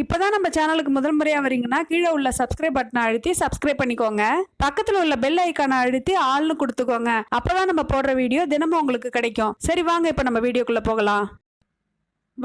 இப்போ தான் நம்ம சேனலுக்கு முதல் முறையாக வரீங்கன்னா கீழே உள்ள சப்ஸ்கிரைப் பட்டனை அழுத்தி சப்ஸ்கிரைப் பண்ணிக்கோங்க. பக்கத்தில் உள்ள பெல் ஐக்கானை அழுத்தி ஆள்னு கொடுத்துக்கோங்க. அப்பதான் நம்ம போடுற வீடியோ தினமும் உங்களுக்கு கிடைக்கும். சரி வாங்க இப்போ நம்ம வீடியோக்குள்ளே போகலாம்.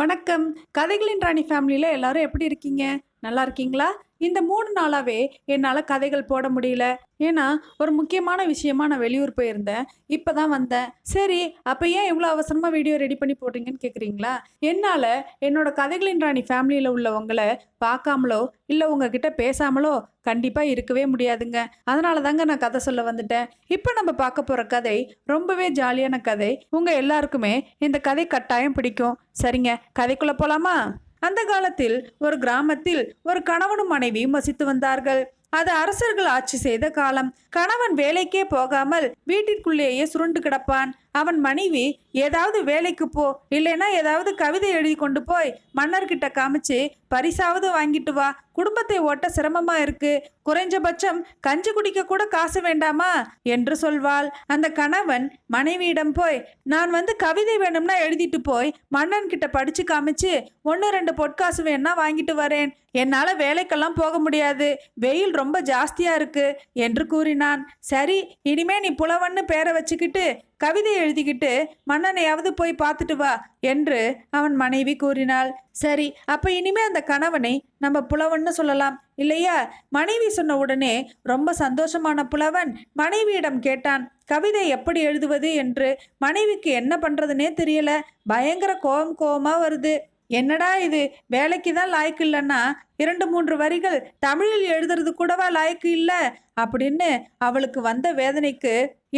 வணக்கம். கதைகளின் ராணி ஃபேமிலியில் எல்லாரும் எப்படி இருக்கீங்க? நல்லா இருக்கீங்களா? இந்த மூணு நாளாகவே என்னால் கதைகள் போட முடியல. ஏன்னா ஒரு முக்கியமான விஷயமா நான் வெளியூர் போயிருந்தேன். இப்போ தான் வந்தேன். சரி அப்போ ஏன் இவ்வளோ அவசரமாக வீடியோ ரெடி பண்ணி போடுறீங்கன்னு கேட்குறீங்களா என்னால் என்னோட கதைகளின் ராணி ஃபேமிலியில் உள்ளவங்களை பார்க்காமலோ இல்லை உங்ககிட்ட பேசாமலோ கண்டிப்பாக இருக்கவே முடியாதுங்க. அதனால தாங்க நான் கதை சொல்ல வந்துட்டேன். இப்போ நம்ம பார்க்க போகிற கதை ரொம்பவே ஜாலியான கதை. உங்கள் எல்லாருக்குமே இந்த கதை கட்டாயம் பிடிக்கும். சரிங்க கதைக்குள்ளே போகலாமா அந்த காலத்தில் ஒரு கிராமத்தில் ஒரு கணவனும் மனைவியும் வசித்து வந்தார்கள். அது அரசர்கள் ஆட்சி செய்த காலம். கணவன் வேலைக்கே போகாமல் வீட்டிற்குள்ளேயே சுருண்டு கிடப்பான். அவன் மனைவி ஏதாவது வேலைக்கு போ இல்லைன்னா ஏதாவது கவிதை எழுதி கொண்டு போய் மன்னர்கிட்ட காமிச்சு பரிசாவது வாங்கிட்டு வா குடும்பத்தை ஓட்ட சிரமமா இருக்கு குறைஞ்சபட்சம் கஞ்சி குடிக்க கூட காசு வேண்டாமா? என்று சொல்வாள். அந்த கணவன் மனைவியிடம் போய் நான் வந்து கவிதை வேணும்னா எழுதிட்டு போய் மன்னன் கிட்ட படிச்சு காமிச்சு ஒன்று ரெண்டு பொற்காசு வேணா வாங்கிட்டு வரேன். என்னால் வேலைக்கெல்லாம் போக முடியாது. வெயில் ரொம்ப ஜாஸ்தியாக இருக்கு என்று கூறினான். சரி இனிமே நீ புலவன்னு பேரை வச்சுக்கிட்டு கவிதை எழுதிக்கிட்டு மன்னனையாவது போய் பார்த்துட்டு வா என்று அவன் மனைவி கூறினாள். சரி அப்போ இனிமே அந்த கணவனை நம்ம புலவன்னு சொல்லலாம் இல்லையா? மனைவி சொன்ன உடனே ரொம்ப சந்தோஷமான புலவன் மனைவியிடம் கேட்டான். கவிதை எப்படி எழுதுவது? என்று மனைவிக்கு என்ன பண்ணுறதுனே தெரியல பயங்கர கோபம் கோபமாக வருது என்னடா இது? வேலைக்கு தான் லாய்க்கு இல்லைன்னா இரண்டு மூன்று வரிகள் தமிழில் எழுதுறது கூடவா லாய்க்கு இல்லை? அப்படின்னு அவளுக்கு வந்த வேதனைக்கு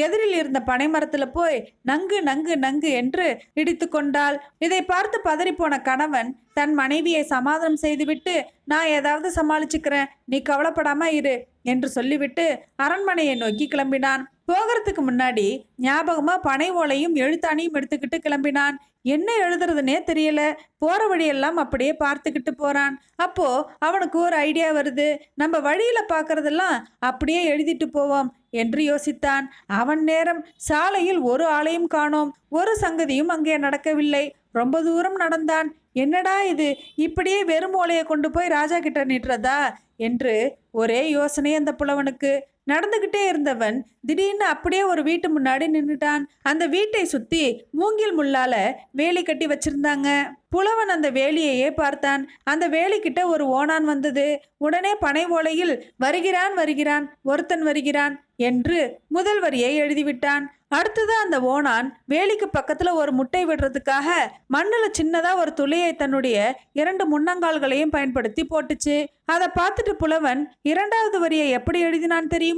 எதிரில் இருந்த பனைமரத்தில் போய் நங்கு நங்கு நங்கு என்று இடித்து கொண்டாள். இதை பார்த்து பதறிப்போன கணவன் தன் மனைவியை சமாதானம் செய்துவிட்டு நான் ஏதாவது சமாளிச்சுக்கிறேன். நீ கவலைப்படாம இரு என்று சொல்லிவிட்டு அரண்மனையை நோக்கி கிளம்பினான். போகிறதுக்கு முன்னாடி ஞாபகமாக பனை ஓலையும் எழுத்தாணியும் எடுத்துக்கிட்டு கிளம்பினான். என்ன எழுதுறதுனே தெரியல. போகிற வழியெல்லாம் அப்படியே பார்த்துக்கிட்டு போகிறான் அப்போது அவனுக்கு ஒரு ஐடியா வருது. நம்ம வழியில் பார்க்குறதெல்லாம் அப்படியே எழுதிட்டு போவோம் என்று யோசித்தான். அவன் நேரம் சாலையில் ஒரு ஆளையும் காணோம். ஒரு சங்கதியும் அங்கே நடக்கவில்லை. ரொம்ப தூரம் நடந்தான். என்னடா இது? இப்படியே வெறும் ஓலையை கொண்டு போய் ராஜா கிட்ட நிட்டுறதா என்று ஒரே யோசனை அந்த புலவனுக்கு. நடந்துகிட்டே இருந்தவன் திடீர்னு அப்படியே ஒரு வீட்டு முன்னாடி நின்றுட்டான் அந்த வீட்டை சுத்தி மூங்கில் முள்ளால வேலி கட்டி வச்சிருந்தாங்க. புலவன் அந்த வேலியையே பார்த்தான். அந்த வேலிக்கிட்ட ஒரு ஓணான் வந்தது. உடனே பனை ஓலையில் வருகிறான் வருகிறான் ஒருத்தன் வருகிறான் என்று முதல் வரியை எழுதிவிட்டான். அடுத்தது அந்த ஓணான் வேலிக்கு பக்கத்துல ஒரு முட்டை விடுறதுக்காக மண்ணில் சின்னதா ஒரு துளியை தன்னுடைய இரண்டு முன்னங்கால்களையும் பயன்படுத்தி போட்டுச்சு. அதை பார்த்துட்டு புலவன் இரண்டாவது வரியை எப்படி எழுதினான் தெரியும்?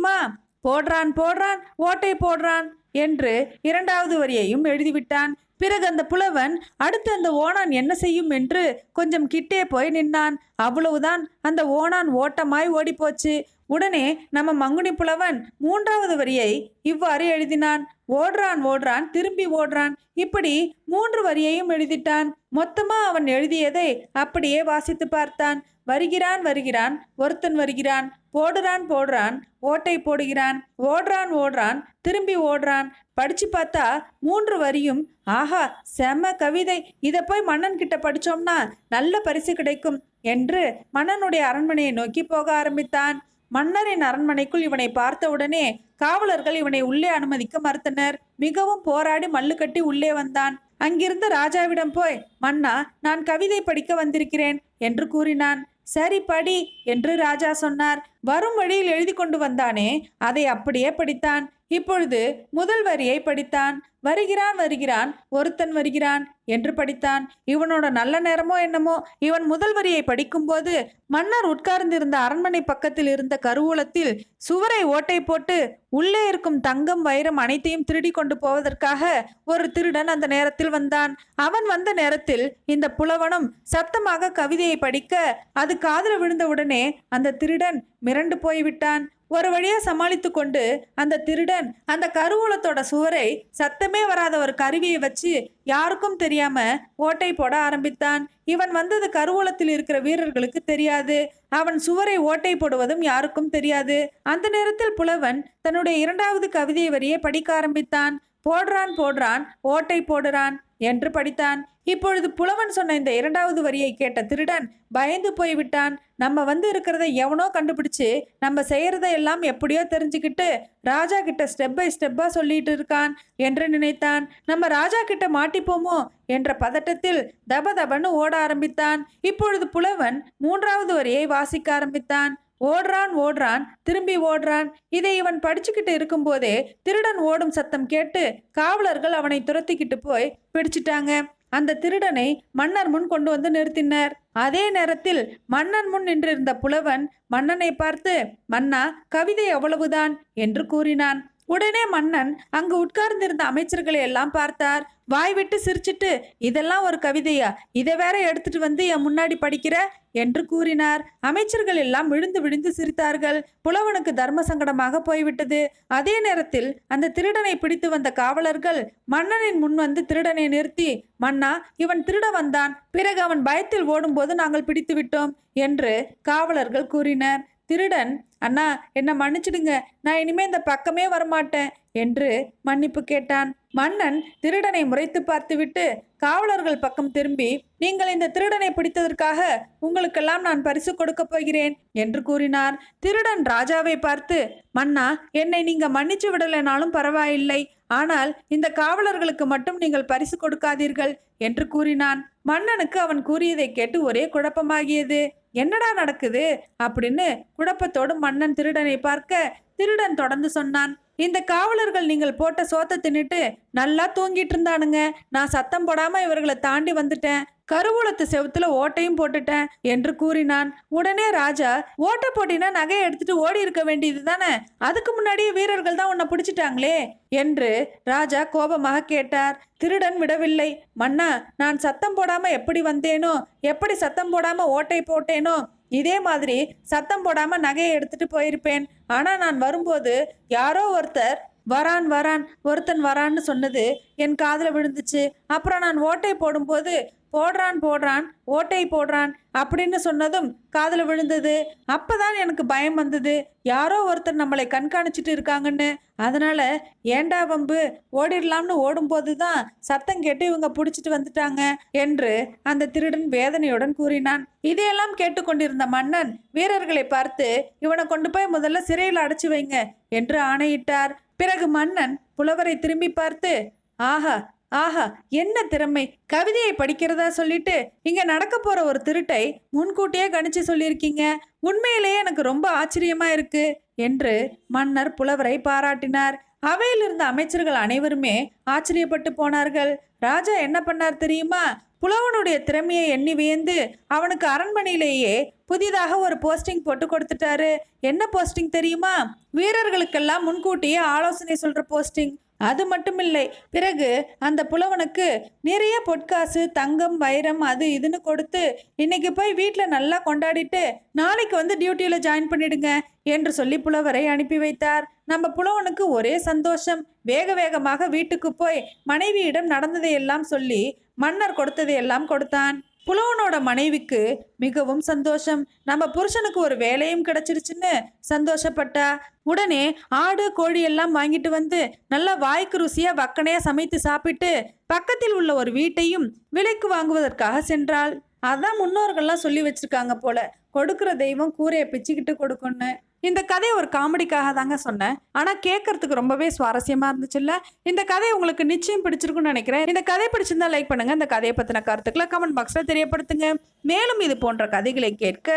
போடுறான் போடுறான் ஓட்டை போடுறான் என்று இரண்டாவது வரியையும் எழுதிவிட்டான். பிறகு அந்த புலவன் அடுத்து அந்த ஓணான் என்ன செய்யும் என்று கொஞ்சம் கிட்டே போய் நின்றான் அவ்வளவுதான் அந்த ஓணான் ஓட்டமாய் ஓடிப்போச்சு. உடனே நம்ம மங்குனி புலவன் மூன்றாவது வரியை இவ்வாறு எழுதினான். ஓடுறான் ஓடுறான் திரும்பி ஓடுறான். இப்படி மூன்று வரியையும் எழுதிட்டான். மொத்தமா அவன் எழுதியதை அப்படியே வாசித்து பார்த்தான். வருகிறான் வருகிறான். ஒருத்தன் வருகிறான். போடுறான் போடுறான். ஓட்டை போடுகிறான். ஓடுறான் ஓடுறான். திரும்பி ஓடுறான். படிச்சு பார்த்தா மூன்று வரியும் ஆஹா செம கவிதை. இதை போய் மன்னன் கிட்ட படிச்சோம்னா நல்ல பரிசு கிடைக்கும் என்று மன்னனுடைய அரண்மனையை நோக்கி போக ஆரம்பித்தான். மன்னரின் அரண்மனைக்குள் இவனை பார்த்தவுடனே காவலர்கள் இவனை உள்ளே அனுமதிக்க மறுத்தனர். மிகவும் போராடி மல்லு கட்டி உள்ளே வந்தான். அங்கிருந்து ராஜாவிடம் போய் மன்னா நான் கவிதை படிக்க வந்திருக்கிறேன். என்று கூறினான். சரி படி என்று ராஜா சொன்னார். வரும் வழியில் எழுதி கொண்டு வந்தானே அதை அப்படியே படித்தான். இப்பொழுது முதல் வரியை படித்தான். வருகிறான் வருகிறான் ஒருத்தன் வருகிறான் என்று படித்தான். இவனோட நல்ல நேரமோ என்னமோ இவன் முதல் வரியை படிக்கும்போது மன்னர் உட்கார்ந்திருந்த அரண்மனை பக்கத்தில் இருந்த கருவூலத்தில் சுவரை ஓட்டை போட்டு உள்ளே இருக்கும் தங்கம் வைரம் அனைத்தையும் திருடி கொண்டு போவதற்காக ஒரு திருடன் அந்த நேரத்தில் வந்தான். அவன் வந்த நேரத்தில் இந்த புலவனும் சத்தமாக கவிதையை படிக்க அது காதில் விழுந்தவுடனே அந்த திருடன் மிரண்டு போய்விட்டான். ஒரு வழியா சமாளித்து கொண்டு அந்த திருடன் அந்த கருவூலத்தோட சுவரை சத்தமே வராத ஒரு கருவியை வச்சு யாருக்கும் தெரியாம ஓட்டை போட ஆரம்பித்தான். இவன் வந்தது கருவூலத்தில் இருக்கிற வீரர்களுக்கு தெரியாது. அவன் சுவரை ஓட்டை போடுவதும் யாருக்கும் தெரியாது. அந்த நேரத்தில் புலவன் தன்னுடைய இரண்டாவது கவிதை வரியை படிக்க ஆரம்பித்தான். போடுறான் போடுறான் ஓட்டை போடுறான். என்று படித்தான். இப்பொழுது புலவன் சொன்ன இந்த இரண்டாவது வரியை கேட்ட திருடன் பயந்து போய்விட்டான். நம்ம வந்து இருக்கிறத எவனோ கண்டுபிடிச்சு நம்ம செய்கிறத எல்லாம் எப்படியோ தெரிஞ்சுக்கிட்டு ராஜா கிட்ட ஸ்டெப் பை ஸ்டெப்பாக சொல்லிட்டு இருக்கான் என்று நினைத்தான். நம்ம ராஜா கிட்ட மாட்டிப்போமோ என்ற பதட்டத்தில் தப தபன்னு ஓட ஆரம்பித்தான். இப்பொழுது புலவன் மூன்றாவது வரியை வாசிக்க ஆரம்பித்தான். ஓடுறான் ஓடுறான் திரும்பி ஓடுறான். இதை இவன் படிச்சுக்கிட்டு இருக்கும்போதே திருடன் ஓடும் சத்தம் கேட்டு காவலர்கள் அவனை துரத்திக்கிட்டு போய் பிடிச்சிட்டாங்க. அந்த திருடனை மன்னர் முன் கொண்டு வந்து நிறுத்தினர். அதே நேரத்தில் மன்னன் முன் நின்றிருந்த புலவன் மன்னனை பார்த்து மன்னா கவிதை அவ்வளவுதான் என்று கூறினான். உடனே மன்னன் அங்கு உட்கார்ந்திருந்த அமைச்சர்களை எல்லாம் பார்த்தார். வாய் விட்டு சிரிச்சிட்டு இதெல்லாம் ஒரு கவிதையா? இதை வேற எடுத்துட்டு வந்து என் முன்னாடி படிக்கிற? என்று கூறினார். அமைச்சர்கள் எல்லாம் விழுந்து விழுந்து சிரித்தார்கள். புலவனுக்கு தர்ம சங்கடமாக போய்விட்டது. அதே நேரத்தில் அந்த திருடனை பிடித்து வந்த காவலர்கள் மன்னனின் முன் வந்து திருடனை நிறுத்தி மன்னா இவன் திருட வந்தான். பிறகு அவன் பயத்தில் ஓடும்போது நாங்கள் பிடித்து விட்டோம் என்று காவலர்கள் கூறினர். திருடன் அண்ணா என்னை மன்னிச்சிடுங்க. நான் இனிமே இந்த பக்கமே வரமாட்டேன் என்று மன்னிப்பு கேட்டான். மன்னன் திருடனை முறைத்து பார்த்துவிட்டு காவலர்கள் பக்கம் திரும்பி நீங்கள் இந்த திருடனை பிடித்ததற்காக உங்களுக்கெல்லாம் நான் பரிசு கொடுக்கப் போகிறேன் என்று கூறினார் திருடன் ராஜாவை பார்த்து மன்னா என்னை நீங்க மன்னிச்சு விடலைனாலும் பரவாயில்லை. ஆனால் இந்த காவலர்களுக்கு மட்டும் நீங்கள் பரிசு கொடுக்காதீர்கள் என்று கூறினான். மன்னனுக்கு அவன் கூறியதை கேட்டு ஒரே குழப்பமாகியது. என்னடா நடக்குது? அப்படின்னு குழப்பத்தோடு மன்னன் திருடனை பார்க்க திருடன் தொடர்ந்து சொன்னான். இந்த காவலர்கள் நீங்கள் போட்ட சோத்தை தின்னுட்டு நல்லா தூங்கிட்டு இருந்தானுங்க. நான் சத்தம் போடாம இவர்களை தாண்டி வந்துட்டேன். கருவூலத்து செவுத்துல ஓட்டையும் போட்டுட்டேன் என்று கூறினான். உடனே ராஜா ஓட்டை போட்டினா நகையை எடுத்துட்டு ஓடி இருக்க வேண்டியது தானே? அதுக்கு முன்னாடியே வீரர்கள் தான் உன்னை பிடிச்சிட்டாங்களே? என்று ராஜா கோபமாக கேட்டார். திருடன் விடவில்லை. மன்னா நான் சத்தம் போடாம எப்படி வந்தேனோ? எப்படி சத்தம் போடாம ஓட்டை போட்டேனோ? இதே மாதிரி சத்தம் போடாம நகையை எடுத்துட்டு போயிருப்பேன். ஆனா நான் வரும்போது யாரோ ஒருத்தர் வரான் வரான் ஒருத்தன் வரான்னு சொன்னது என் காதில் விழுந்துச்சு. அப்புறம் நான் ஓட்டை போடும்போது போடுறான் போடுறான் ஓட்டை போடுறான் அப்படின்னு சொன்னதும் காதில் விழுந்தது. அப்போதான் எனக்கு பயம் வந்தது. யாரோ ஒருத்தர் நம்மளை கண்காணிச்சிட்டு இருக்காங்கன்னு. அதனால் ஏண்டா வம்பு? ஓடிடலாம்னு ஓடும்போது தான் சத்தம் கேட்டு இவங்க பிடிச்சிட்டு வந்துட்டாங்க என்று அந்த திருடன் வேதனையுடன் கூறினான். இதையெல்லாம் கேட்டுக்கொண்டிருந்த மன்னன் வீரர்களை பார்த்து இவனை கொண்டு போய் முதல்ல சிறையில் அடைச்சு வைங்க என்று ஆணையிட்டார். பிறகு மன்னன் புலவரை திரும்பி பார்த்து ஆஹா ஆஹா என்ன திறமை? கவிதையை படிக்கிறதா சொல்லிட்டு இங்க நடக்க போற ஒரு திருட்டை முன்கூட்டியே கணிச்சு சொல்லியிருக்கீங்க. உண்மையிலேயே எனக்கு ரொம்ப ஆச்சரியமா இருக்கு என்று மன்னர் புலவரை பாராட்டினார். அவையில் இருந்த அமைச்சர்கள் அனைவருமே ஆச்சரியப்பட்டு போனார்கள். ராஜா என்ன பண்ணார் தெரியுமா? புலவனுடைய திறமையை எண்ணி வியந்து அவனுக்கு அரண்மனையிலேயே புதிதாக ஒரு போஸ்டிங் போட்டு கொடுத்துட்டாரு. என்ன போஸ்டிங் தெரியுமா? வீரர்களுக்கெல்லாம் முன்கூட்டியே ஆலோசனை சொல்ற போஸ்டிங். அது மட்டும் இல்லை பிறகு அந்த புலவனுக்கு நிறைய பொற்காசு தங்கம் வைரம் அது இதுன்னு கொடுத்து இன்னைக்கு போய் வீட்டில் நல்லா கொண்டாடிட்டு நாளைக்கு வந்து டியூட்டியில் ஜாயின் பண்ணிடுங்க என்று சொல்லி புலவரை அனுப்பி வைத்தார். நம்ம புலவனுக்கு ஒரே சந்தோஷம். வேக வேகமாக வீட்டுக்கு போய் மனைவியிடம் நடந்ததையெல்லாம் சொல்லி மன்னர் கொடுத்ததையெல்லாம் கொடுத்தான். புலவனோட மனைவிக்கு மிகவும் சந்தோஷம். நம்ம புருஷனுக்கு ஒரு வேலையும் கிடைச்சிருச்சுன்னு சந்தோஷப்பட்டா உடனே ஆடு கோழி எல்லாம் வாங்கிட்டு வந்து நல்லா வாய்க்கு ருசியா வக்கனையா சமைத்து சாப்பிட்டு பக்கத்தில் உள்ள ஒரு வீட்டையும் விலைக்கு வாங்குவதற்காக சென்றாள். அதான் முன்னோர்கள்லாம் சொல்லி வச்சிருக்காங்க போல கொடுக்கிற தெய்வம் கூரையை பிச்சுக்கிட்டு கொடுக்கும்னு. இந்த கதை ஒரு காமெடிக்காக தாங்க சொன்னேன். ஆனால் கேட்கறதுக்கு ரொம்பவே சுவாரஸ்யமாக இருந்துச்சுல்ல? இந்த கதை உங்களுக்கு நிச்சயம் பிடிச்சிருக்குன்னு நினைக்கிறேன். இந்த கதை பிடிச்சிருந்தா லைக் பண்ணுங்க. இந்த கதையை பற்றின கருத்துக்களை கமெண்ட் பாக்ஸில் தெரியப்படுத்துங்க. மேலும் இது போன்ற கதைகளை கேட்க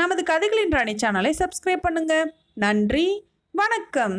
நமது கதைகளின் ராணி சேனலை சப்ஸ்கிரைப் பண்ணுங்க. நன்றி. வணக்கம்.